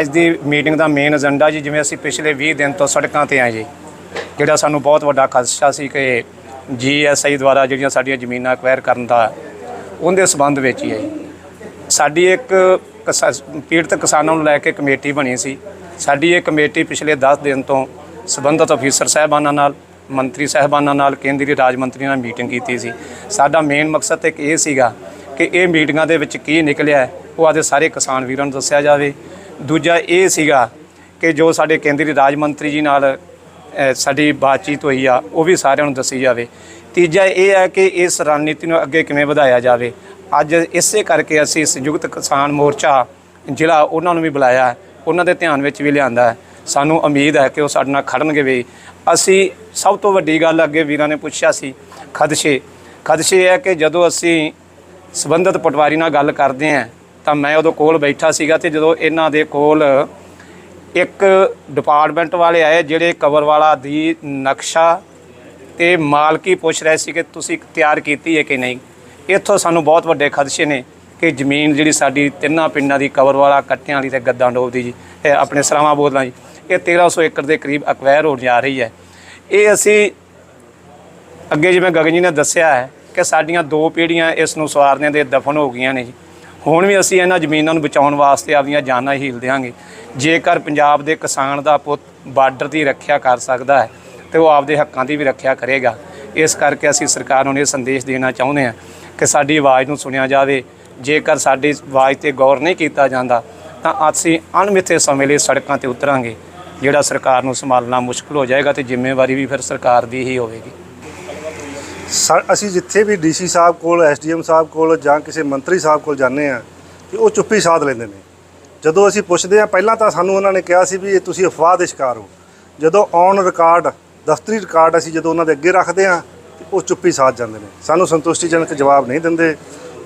ਅੱਜ ਦੀ ਮੀਟਿੰਗ ਦਾ ਮੇਨ ਏਜੰਡਾ ਜੀ, ਜਿਵੇਂ ਅਸੀਂ ਪਿਛਲੇ 20 ਦਿਨ ਤੋਂ ਸੜਕਾਂ ਤੇ ਆਏ ਜੀ, ਜਿਹੜਾ ਸਾਨੂੰ ਬਹੁਤ ਵੱਡਾ ਖਦਸ਼ਾ ਸੀ ਕਿ ਜੀਐਸਆਈ ਦੁਆਰਾ ਜਿਹੜੀਆਂ ਸਾਡੀਆਂ ਜ਼ਮੀਨਾਂ ਐਕਵਾਇਰ ਕਰਨ ਦਾ, ਉਹਦੇ ਸਬੰਧ ਵਿੱਚ ਹੀ ਹੈ ਸਾਡੀ ਇੱਕ ਕਿਸਾ- ਪੀੜਤ ਕਿਸਾਨਾਂ ਨੂੰ ਲੈ ਕੇ ਕਮੇਟੀ ਬਣੀ ਸੀ। ਸਾਡੀ ਇਹ ਕਮੇਟੀ ਪਿਛਲੇ 10 ਦਿਨ ਤੋਂ ਸਬੰਧਤ ਅਫੀਸਰ ਸਾਹਿਬਾਨਾਂ ਨਾਲ, ਮੰਤਰੀ ਸਾਹਿਬਾਨਾਂ ਨਾਲ, ਕੇਂਦਰੀ ਰਾਜ ਮੰਤਰੀ ਨਾਲ ਮੀਟਿੰਗ ਕੀਤੀ ਸੀ। ਸਾਡਾ ਮੇਨ ਮਕਸਦ ਇੱਕ ਇਹ ਸੀਗਾ ਕਿ ਇਹ ਮੀਟਿੰਗਾਂ ਦੇ ਵਿੱਚ ਕੀ ਨਿਕਲਿਆ ਉਹ ਆਦੇ ਸਾਰੇ ਕਿਸਾਨ ਵੀਰਾਂ ਨੂੰ ਦੱਸਿਆ ਜਾਵੇ। ਦੂਜਾ ਇਹ ਸੀਗਾ ਕਿ ਜੋ ਸਾਡੇ ਕੇਂਦਰੀ ਰਾਜ ਮੰਤਰੀ ਜੀ ਨਾਲ ਸਾਡੀ ਬਾਤਚੀਤ ਹੋਈ ਆ, ਉਹ ਵੀ ਸਾਰਿਆਂ ਨੂੰ ਦੱਸੀ ਜਾਵੇ। ਤੀਜਾ ਇਹ ਹੈ ਕਿ ਇਸ ਰਣਨੀਤੀ ਨੂੰ ਅੱਗੇ ਕਿਵੇਂ ਵਧਾਇਆ ਜਾਵੇ। ਅੱਜ ਇਸੇ ਕਰਕੇ ਅਸੀਂ ਸੰਯੁਕਤ ਕਿਸਾਨ ਮੋਰਚਾ ਜ਼ਿਲ੍ਹਾ ਉਹਨਾਂ ਨੂੰ ਵੀ ਬੁਲਾਇਆ, ਉਹਨਾਂ ਦੇ ਧਿਆਨ ਵਿੱਚ ਵੀ ਲਿਆਂਦਾ ਸਾਨੂੰ ਉਮੀਦ ਹੈ ਕਿ ਉਹ ਸਾਡੇ ਨਾਲ ਖੜਨਗੇ ਵੀ। ਅਸੀਂ ਸਭ ਤੋਂ ਵੱਡੀ ਗੱਲ ਅੱਗੇ ਵੀਰਾਂ ਨੇ ਪੁੱਛਿਆ ਸੀ, ਖਦਸ਼ੇ। ਖਦਸ਼ੇ ਹੈ ਕਿ ਜਦੋਂ ਅਸੀਂ ਸੰਬੰਧਿਤ ਪਟਵਾਰੀ ਨਾਲ ਗੱਲ ਕਰਦੇ ਹਾਂ ਤਾਂ ਮੈਂ ਉਦੋਂ ਕੋਲ ਬੈਠਾ ਸੀਗਾ ਤੇ ਜਦੋਂ ਇਹਨਾਂ ਦੇ ਕੋਲ ਇੱਕ ਡਿਪਾਰਟਮੈਂਟ ਵਾਲੇ ਆਏ ਜਿਹੜੇ ਕਵਰ ਵਾਲਾ ਦੀ ਨਕਸ਼ਾ ਤੇ ਮਾਲਕੀ ਪੁੱਛ ਰਹੇ ਸੀ ਕਿ ਤੁਸੀਂ ਤਿਆਰ ਕੀਤੀ ਹੈ ਕਿ ਨਹੀਂ। ਇੱਥੋਂ ਸਾਨੂੰ ਬਹੁਤ ਵੱਡੇ ਖਦਸ਼ੇ ਨੇ ਕਿ ਜ਼ਮੀਨ ਜਿਹੜੀ ਸਾਡੀ ਤਿੰਨਾਂ ਪਿੰਡਾਂ ਦੀ ਕਵਰ ਵਾਲਾ ਕੱਟਿਆਂ ਵਾਲੀ ਤੇ ਗੱਦਾਂ ਡੋਬ ਦੀ ਜੀ, ਇਹ ਆਪਣੇ ਸਰਾਵਾਂ ਬੋਲਾਂ ਜੀ, ਇਹ 1300 ਏਕੜ ਦੇ ਕਰੀਬ ਅਕਵਾਇਰ ਹੋ ਜਾ ਰਹੀ ਹੈ। ਇਹ ਅਸੀਂ ਅੱਗੇ ਜਿਵੇਂ ਗਗਨ ਜੀ ਨੇ ਦੱਸਿਆ ਹੈ ਕਿ ਸਾਡੀਆਂ ਦੋ ਪੀੜ੍ਹੀਆਂ ਇਸ ਨੂੰ ਸਵਾਰਨੇ ਦੇ ਦਫਨ ਹੋ ਗਈਆਂ ਨੇ ਜੀ। ਹੁਣ ਵੀ ਅਸੀਂ ਇਹਨਾਂ ਜ਼ਮੀਨਾਂ ਨੂੰ ਬਚਾਉਣ ਵਾਸਤੇ ਆਪਦੀਆਂ ਜਾਨਾਂ ਹੀਲ ਦਿਆਂਗੇ। ਜੇਕਰ ਪੰਜਾਬ ਦੇ ਕਿਸਾਨ ਦਾ ਪੁੱਤ ਬਾਰਡਰ ਦੀ ਰੱਖਿਆ ਕਰ ਸਕਦਾ ਹੈ, ਤੇ ਉਹ ਆਪਦੇ ਹੱਕਾਂ ਦੀ ਵੀ ਰੱਖਿਆ ਕਰੇਗਾ। ਇਸ ਕਰਕੇ ਅਸੀਂ ਸਰਕਾਰ ਨੂੰ ਇਹ ਸੰਦੇਸ਼ ਦੇਣਾ ਚਾਹੁੰਦੇ ਹਾਂ ਕਿ ਸਾਡੀ ਆਵਾਜ਼ ਨੂੰ ਸੁਣਿਆ ਜਾਵੇ। ਜੇਕਰ ਸਾਡੀ ਆਵਾਜ਼ ਤੇ ਗੌਰ ਨਹੀਂ ਕੀਤਾ ਜਾਂਦਾ, ਤਾਂ ਅਸੀਂ ਅਣਮਿੱਥੇ ਸਮੇਂ ਲਈ ਸੜਕਾਂ ਤੇ ਉਤਰਾਂਗੇ, ਜਿਹੜਾ ਸਰਕਾਰ ਨੂੰ ਸੰਭਾਲਣਾ ਮੁਸ਼ਕਲ ਹੋ ਜਾਏਗਾ ਤੇ ਜ਼ਿੰਮੇਵਾਰੀ ਵੀ ਫਿਰ ਸਰਕਾਰ ਦੀ ਹੀ ਹੋਵੇਗੀ। ਅਸੀਂ ਜਿੱਥੇ ਵੀ ਡੀਸੀ ਸਾਹਿਬ ਕੋਲ, ਐਸਡੀਐਮ ਸਾਹਿਬ ਕੋਲ ਜਾਂ ਕਿਸੇ ਮੰਤਰੀ ਸਾਹਿਬ ਕੋਲ ਜਾਂਦੇ ਆ ਤੇ ਉਹ ਚੁੱਪੀ ਸਾਧ ਲੈਂਦੇ ਨੇ। ਜਦੋਂ ਅਸੀਂ ਪੁੱਛਦੇ ਆ ਪਹਿਲਾਂ ਤਾਂ ਸਾਨੂੰ ਉਹਨਾਂ ਨੇ ਕਿਹਾ ਸੀ ਵੀ ਇਹ ਤੁਸੀਂ ਅਫਵਾਹ ਦੇ ਸ਼ਿਕਾਰ ਹੋ। ਜਦੋਂ ਔਨ ਰਿਕਾਰਡ ਦਫ਼ਤਰੀ ਰਿਕਾਰਡ ਅਸੀਂ ਜਦੋਂ ਉਹਨਾਂ ਦੇ ਅੱਗੇ ਰੱਖਦੇ ਆ ਤੇ ਉਹ ਚੁੱਪੀ ਸਾਧ ਜਾਂਦੇ ਨੇ। ਸਾਨੂੰ ਸੰਤੁਸ਼ਟੀਜਨਕ ਜਵਾਬ ਨਹੀਂ ਦਿੰਦੇ।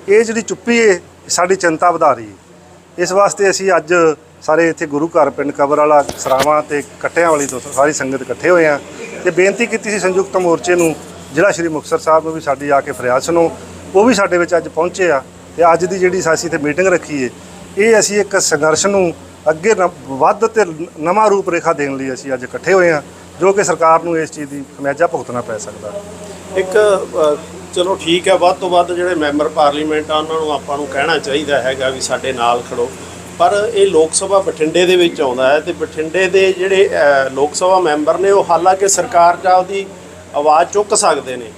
ਇਹ ਜਿਹੜੀ ਚੁੱਪੀ ਹੈ ਸਾਡੀ ਚਿੰਤਾ ਵਧਾ ਰਹੀ ਹੈ। ਇਸ ਵਾਸਤੇ ਅਸੀਂ ਅੱਜ ਸਾਰੇ ਇੱਥੇ ਗੁਰੂ ਘਰ, ਪਿੰਡ ਕਬਰ ਵਾਲਾ, ਸਰਾਵਾਂ ਤੇ ਕੱਟਿਆਂ ਵਾਲੀ ਤੋਂ ਸਾਰੀ ਸੰਗਤ ਇਕੱਠੇ ਹੋਏ ਆ ਤੇ ਬੇਨਤੀ ਕੀਤੀ ਸੀ ਸੰਯੁਕਤ ਮੋਰਚੇ ਨੂੰ ਜ਼ਿਲ੍ਹਾ ਸ਼੍ਰੀ ਮੁਕਤਸਰ ਸਾਹਿਬ ਨੂੰ ਵੀ ਸਾਡੀ ਆ ਕੇ ਫਰਿਆਦ ਸੁਣੋ। ਉਹ ਵੀ ਸਾਡੇ ਵਿੱਚ ਅੱਜ ਪਹੁੰਚੇ ਆ ਤੇ ਅੱਜ ਦੀ ਜਿਹੜੀ ਸਾਸੀ ਤੇ ਮੀਟਿੰਗ ਰੱਖੀ ਏ, ਇਹ ਅਸੀਂ ਇੱਕ ਸੰਘਰਸ਼ ਨੂੰ ਅੱਗੇ ਨ- ਵੱਧ ਤੇ ਨਵਾਂ ਰੂਪ ਰੇਖਾ ਦੇਣ ਲਈ ਅਸੀਂ ਅੱਜ ਇਕੱਠੇ ਹੋਏ ਆ, ਜੋ ਕਿ ਸਰਕਾਰ ਨੂੰ ਇਸ ਚੀਜ਼ ਦੀ ਖਮਿਆਜਾ ਭੁਗਤਣਾ ਪੈ ਸਕਦਾ। ਇੱਕ ਚਲੋ ਠੀਕ ਹੈ, ਵੱਧ ਤੋਂ ਵੱਧ ਜਿਹੜੇ ਮੈਂਬਰ ਪਾਰਲੀਮੈਂਟ ਆ, ਉਹਨਾਂ ਨੂੰ ਆਪਾਂ ਨੂੰ ਕਹਿਣਾ ਚਾਹੀਦਾ ਹੈਗਾ ਵੀ ਸਾਡੇ ਨਾਲ ਖੜੋ। ਪਰ ਇਹ ਲੋਕ ਸਭਾ ਬਠਿੰਡੇ ਦੇ ਵਿੱਚ ਆਉਂਦਾ ਹੈ ਤੇ ਬਠਿੰਡੇ ਦੇ ਜਿਹੜੇ ਲੋਕ ਸਭਾ ਮੈਂਬਰ ਨੇ, ਉਹ ਹਾਲਾਂਕਿ ਸਰਕਾਰ ਚ ਆਪਦੀ ਆਵਾਜ਼ ਚੁੱਕ ਸਕਦੇ ਨੇ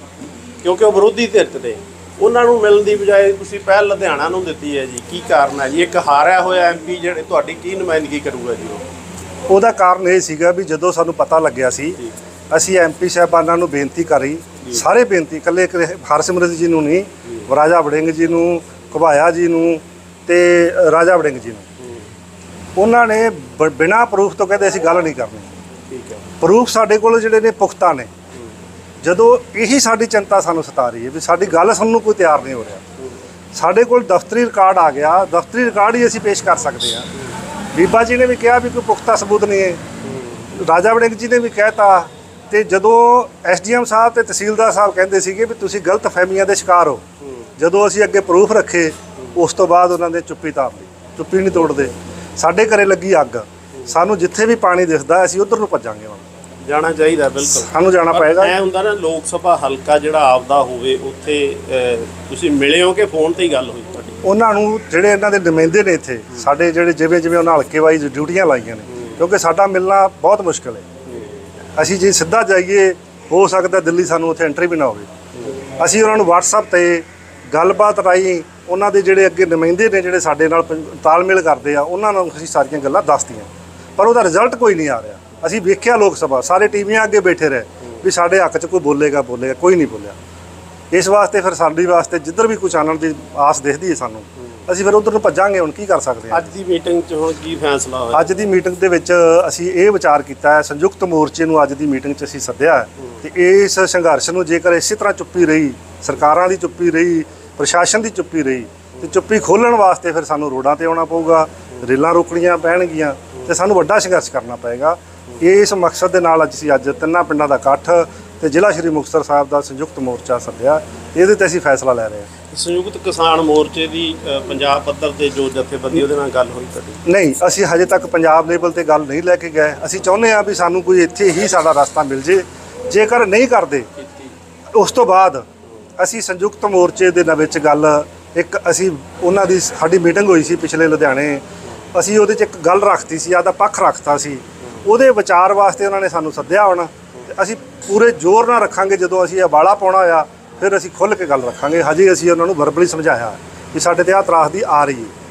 ਕਿਉਂਕਿ ਉਹ ਵਿਰੋਧੀ ਧਿਰ ਨੇ ਉਹਨਾਂ ਨੂੰ ਮਿਲਣ ਦੀ ਬਜਾਏ ਤੁਸੀਂ ਪਹਿਲ ਲੁਧਿਆਣਾ ਨੂੰ ਦਿੱਤੀ ਹੈ ਜੀ। ਕੀ ਕਾਰਨ ਹੈ ਜੀ? ਇੱਕ ਹਾਰਿਆ ਹੋਇਆ ਐਮਪੀ ਜਿਹੜੇ ਤੁਹਾਡੀ ਕੀ ਨੁਮਾਇੰਦਗੀ ਕਰੂਗਾ ਜੀ ਉਹ? ਉਹਦਾ ਕਾਰਨ ਇਹ ਸੀਗਾ ਵੀ ਜਦੋਂ ਸਾਨੂੰ ਪਤਾ ਲੱਗਿਆ ਸੀ ਅਸੀਂ ਐਮਪੀ ਸਾਹਿਬਾਨਾਂ ਨੂੰ ਬੇਨਤੀ ਕਰੀ। ਸਾਰੇ ਬੇਨਤੀ ਇਕੱਲੇ ਇੱਕ ਹਰਸਿਮਰਤ ਜੀ ਨੂੰ ਨਹੀਂ ਰਾਜਾ ਵੜਿੰਗ ਜੀ ਨੂੰ ਘੁਬਾਇਆ ਜੀ ਨੂੰ ਤੇ ਰਾਜਾ ਵੜਿੰਗ ਜੀ ਨੂੰ। ਉਹਨਾਂ ਨੇ ਬਿਨਾਂ ਪ੍ਰੂਫ ਤੋਂ ਕਹਿੰਦੇ ਅਸੀਂ ਗੱਲ ਨਹੀਂ ਕਰਨੀ। ਠੀਕ ਹੈ। ਪ੍ਰੂਫ ਸਾਡੇ ਕੋਲ ਜਿਹੜੇ ਨੇ ਪੁਖਤਾ ਨੇ। ਜਦੋਂ ਇਹੀ ਸਾਡੀ ਚਿੰਤਾ ਸਾਨੂੰ ਸਤਾ ਰਹੀ ਹੈ ਵੀ ਸਾਡੀ ਗੱਲ ਸੁਣਨ ਨੂੰ ਕੋਈ ਤਿਆਰ ਨਹੀਂ ਹੋ ਰਿਹਾ। ਸਾਡੇ ਕੋਲ ਦਫ਼ਤਰੀ ਰਿਕਾਰਡ ਆ ਗਿਆ। ਦਫ਼ਤਰੀ ਰਿਕਾਰਡ ਹੀ ਅਸੀਂ ਪੇਸ਼ ਕਰ ਸਕਦੇ ਹਾਂ। ਬੀਬਾ ਜੀ ਨੇ ਵੀ ਕਿਹਾ ਵੀ ਕੋਈ ਪੁਖਤਾ ਸਬੂਤ ਨਹੀਂ ਹੈ। ਰਾਜਾ ਵੜਿੰਗ ਜੀ ਨੇ ਵੀ ਕਹਿਤਾ ਤੇ ਜਦੋਂ ਐਸਡੀਐਮ ਸਾਹਿਬ ਤੇ ਤਹਿਸੀਲਦਾਰ ਸਾਹਿਬ ਕਹਿੰਦੇ ਸੀਗੇ ਵੀ ਤੁਸੀਂ ਗਲਤ ਫਹਿਮੀਆਂ ਦੇ ਸ਼ਿਕਾਰ ਹੋ, ਜਦੋਂ ਅਸੀਂ ਅੱਗੇ ਪ੍ਰੂਫ ਰੱਖੇ, ਉਸ ਤੋਂ ਬਾਅਦ ਉਹਨਾਂ ਨੇ ਚੁੱਪੀ ਤਾਪ ਲਈ, ਚੁੱਪੀ ਨਹੀਂ ਤੋੜਦੇ। ਸਾਡੇ ਘਰੇ ਲੱਗੀ ਅੱਗ। ਸਾਨੂੰ ਜਿੱਥੇ ਵੀ ਪਾਣੀ ਦਿਸਦਾ ਅਸੀਂ ਉਧਰ ਨੂੰ ਭੱਜਾਂਗੇ। ਹੁਣ ਜਾਣਾ ਚਾਹੀਦਾ ਬਿਲਕੁਲ। ਸਾਨੂੰ ਜਾਣਾ ਪਏਗਾ। ਐ ਹੁੰਦਾ ਨਾ ਲੋਕ ਸਭਾ ਹਲਕਾ ਜਿਹੜਾ ਆਪਦਾ ਹੋਵੇ ਉੱਥੇ ਤੁਸੀਂ ਮਿਲੇ ਹੋ ਕਿ ਫੋਨ ਤੇ ਹੀ ਗੱਲ ਹੋਈ ਤੁਹਾਡੀ? ਉਹਨਾਂ ਨੂੰ ਜਿਹੜੇ ਇਹਨਾਂ ਦੇ ਨੁਮਾਇੰਦੇ ਨੇ ਇੱਥੇ ਸਾਡੇ ਜਿਹੜੇ ਜਿਵੇਂ ਜਿਵੇਂ ਉਹਨਾਂ ਹਲਕੇ ਵਾਈਜ਼ ਡਿਊਟੀਆਂ ਲਾਈਆਂ ਨੇ ਕਿਉਂਕਿ ਸਾਡਾ ਮਿਲਣਾ ਬਹੁਤ ਮੁਸ਼ਕਲ ਹੈ। ਅਸੀਂ ਜੇ ਸਿੱਧਾ ਜਾਈਏ ਹੋ ਸਕਦਾ ਦਿੱਲੀ ਸਾਨੂੰ ਉੱਥੇ ਐਂਟਰੀ ਵੀ ਨਾ ਹੋਵੇ। ਅਸੀਂ ਉਹਨਾਂ ਨੂੰ WhatsApp ਤੇ ਗੱਲਬਾਤ ਰਾਹੀਂ ਉਹਨਾਂ ਦੇ ਜਿਹੜੇ ਅੱਗੇ ਨੁਮਾਇੰਦੇ ਨੇ ਜਿਹੜੇ ਸਾਡੇ ਨਾਲ ਤਾਲਮੇਲ ਕਰਦੇ ਆ ਉਹਨਾਂ ਨੂੰ ਅਸੀਂ ਸਾਰੀਆਂ ਗੱਲਾਂ ਦੱਸਤੀਆਂ ਪਰ ਉਹਦਾ ਰਿਜ਼ਲਟ ਕੋਈ ਨਹੀਂ ਆ ਰਿਹਾ। ਅਸੀਂ ਵੇਖਿਆ ਲੋਕ ਸਭਾ ਸਾਰੇ ਟੀਵੀਆਂ ਅੱਗੇ ਬੈਠੇ ਰਹੇ ਵੀ ਸਾਡੇ ਹੱਕ 'ਚ ਕੋਈ ਬੋਲੇਗਾ ਬੋਲੇਗਾ ਕੋਈ ਨਹੀਂ ਬੋਲਿਆ। ਇਸ ਵਾਸਤੇ ਫਿਰ ਸਾਡੀ ਵਾਸਤੇ ਜਿੱਧਰ ਵੀ ਕੋਈ ਚਾਨਣ ਦੀ ਆਸ ਦਿਖਦੀ ਹੈ ਸਾਨੂੰ ਅਸੀਂ ਫਿਰ ਉਧਰ ਨੂੰ ਭੱਜਾਂਗੇ ਹੁਣ ਕੀ ਕਰ ਸਕਦੇ ਹਾਂ? ਅੱਜ ਦੀ ਮੀਟਿੰਗ 'ਚ ਹੁਣ ਕੀ ਫੈਸਲਾ ਹੋਇਆ? ਅੱਜ ਦੀ ਮੀਟਿੰਗ ਦੇ ਵਿੱਚ ਅਸੀਂ ਇਹ ਵਿਚਾਰ ਕੀਤਾ ਹੈ ਸੰਯੁਕਤ ਮੋਰਚੇ ਨੂੰ ਅੱਜ ਦੀ ਮੀਟਿੰਗ 'ਚ ਅਸੀਂ ਸੱਦਿਆ ਹੈ ਤੇ ਇਸ ਸੰਘਰਸ਼ ਨੂੰ ਜੇਕਰ ਇਸੇ ਤਰ੍ਹਾਂ ਚੁੱਪੀ ਰਹੀ ਸਰਕਾਰਾਂ ਦੀ ਚੁੱਪੀ ਰਹੀ ਪ੍ਰਸ਼ਾਸਨ ਦੀ ਚੁੱਪੀ ਰਹੀ ਤੇ ਚੁੱਪੀ ਖੋਲਣ ਵਾਸਤੇ ਫਿਰ ਸਾਨੂੰ ਰੋਡਾਂ ਤੇ ਆਉਣਾ ਪਊਗਾ ਰੇਲਾਂ ਰੋਕਣੀਆਂ ਪੈਣਗੀਆਂ ਤੇ ਸਾਨੂੰ ਵੱਡਾ ਸੰਘਰਸ਼ ਕਰਨਾ ਪਏਗਾ। ਇਸ ਮਕਸਦ ਦੇ ਨਾਲ ਅੱਜ ਅਸੀਂ ਅੱਜ ਤਿੰਨਾਂ ਪਿੰਡਾਂ ਦਾ ਇਕੱਠ ਤੇ ਜ਼ਿਲ੍ਹਾ ਸ਼੍ਰੀ ਮੁਕਤਸਰ ਸਾਹਿਬ ਦਾ ਸੰਯੁਕਤ ਮੋਰਚਾ ਸੱਦਿਆ। ਇਹਦੇ ਤੇ ਅਸੀਂ ਫੈਸਲਾ ਲੈ ਰਹੇ ਹਾਂ। ਸੰਯੁਕਤ ਕਿਸਾਨ ਮੋਰਚੇ ਦੀ ਪੰਜਾਬ ਪੱਧਰ ਤੇ ਜੋ ਜਥੇਬੰਦੀ ਉਹਦੇ ਨਾਲ ਗੱਲ ਹੋਈ ਤੁਹਾਡੀ? ਨਹੀਂ ਅਸੀਂ ਹਜੇ ਤੱਕ ਪੰਜਾਬ ਲੈਵਲ ਤੇ ਗੱਲ ਨਹੀਂ ਲੈ ਕੇ ਗਏ। ਅਸੀਂ ਚਾਹੁੰਦੇ ਹਾਂ ਵੀ ਸਾਨੂੰ ਕੋਈ ਇੱਥੇ ਹੀ ਸਾਡਾ ਰਸਤਾ ਮਿਲ ਜੇ। ਜੇਕਰ ਨਹੀਂ ਕਰਦੇ ਉਸ ਤੋਂ ਬਾਅਦ ਅਸੀਂ ਸੰਯੁਕਤ ਮੋਰਚੇ ਦੇ ਨਾਲ ਵਿੱਚ ਗੱਲ ਇੱਕ ਅਸੀਂ ਉਹਨਾਂ ਦੀ ਸਾਡੀ ਮੀਟਿੰਗ ਹੋਈ ਸੀ ਪਿਛਲੇ ਲੁਧਿਆਣੇ। ਅਸੀਂ ਉਹਦੇ 'ਚ ਇੱਕ ਗੱਲ ਰੱਖਤੀ ਸੀ ਆਦਾ ਪੱਖ ਰੱਖਤਾ ਸੀ ਉਹਦੇ ਵਿਚਾਰ ਵਾਸਤੇ ਉਹਨਾਂ ਨੇ ਸਾਨੂੰ ਸੱਦਿਆ ਹੋਣਾ। ਤੇ ਅਸੀਂ ਪੂਰੇ ਜ਼ੋਰ ਨਾਲ ਰੱਖਾਂਗੇ ਜਦੋਂ ਅਸੀਂ ਇਹ ਵਾਲਾ ਪਾਉਣਾ ਆ ਫਿਰ ਅਸੀਂ ਖੁੱਲ੍ਹ ਕੇ ਗੱਲ ਰੱਖਾਂਗੇ। ਹਜੇ ਅਸੀਂ ਉਹਨਾਂ ਨੂੰ ਵਰਬਲੀ ਸਮਝਾਇਆ ਵੀ ਸਾਡੇ ਤੇ ਆਹ ਤਰਾਸਦੀ ਆ ਰਹੀ ਹੈ।